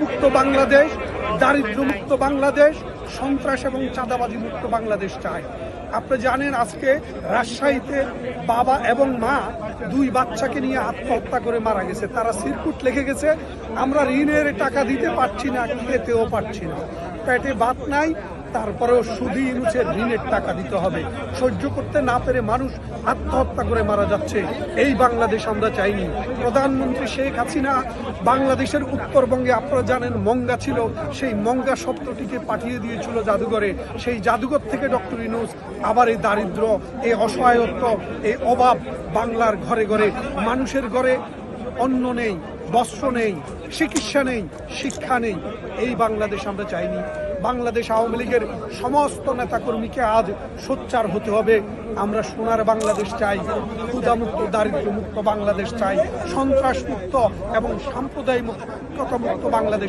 মুক্ত বাংলাদেশ দারিদ্র মুক্ত বাংলাদেশ, সন্ত্রাস এবং চাঁদাবাজি মুক্ত বাংলাদেশ চায়। আপনি জানেন আজকে রাজশাহীতে বাবা এবং মা দুই বাচ্চাকে নিয়ে আত্মহত্যা করে মারা গেছে। তারা সিরকুট লেগে গেছে। আমরা ঋণের টাকা দিতে পারছি না, খেতেও পারছি না। পেটে ভাত নাই তারপরেও সুদি ইনুচের ঋণের টাকা দিতে হবে। সহ্য করতে না পেরে মানুষ আত্মহত্যা করে মারা যাচ্ছে। এই বাংলাদেশ আমরা চাইনি। প্রধানমন্ত্রী শেখ হাসিনা বাংলাদেশের উত্তরবঙ্গে আপনারা জানেন মঙ্গা ছিল। সেই মঙ্গা শব্দটিকে পাঠিয়ে দিয়েছিল জাদুঘরে। সেই জাদুঘর থেকে ডক্টর ইনুস আবার এই দারিদ্র, এই অসহায়ত্ব, এই অভাব বাংলার ঘরে ঘরে। মানুষের ঘরে অন্ন নেই। বস্ত্র নেই, চিকিৎসা নেই, শিক্ষা নেই। এই বাংলাদেশ আমরা চাইনি। বাংলাদেশ আওয়ামী লীগের সমস্ত নেতাকর্মীকে আজ সোচ্চার হতে হবে। আমরা সোনার বাংলাদেশ চাই ক্ষুদামুক্ত দারিদ্র মুক্ত বাংলাদেশ চাই সন্ত্রাস মুক্ত এবং সাম্প্রদায়িক মুক্ত বাংলাদেশ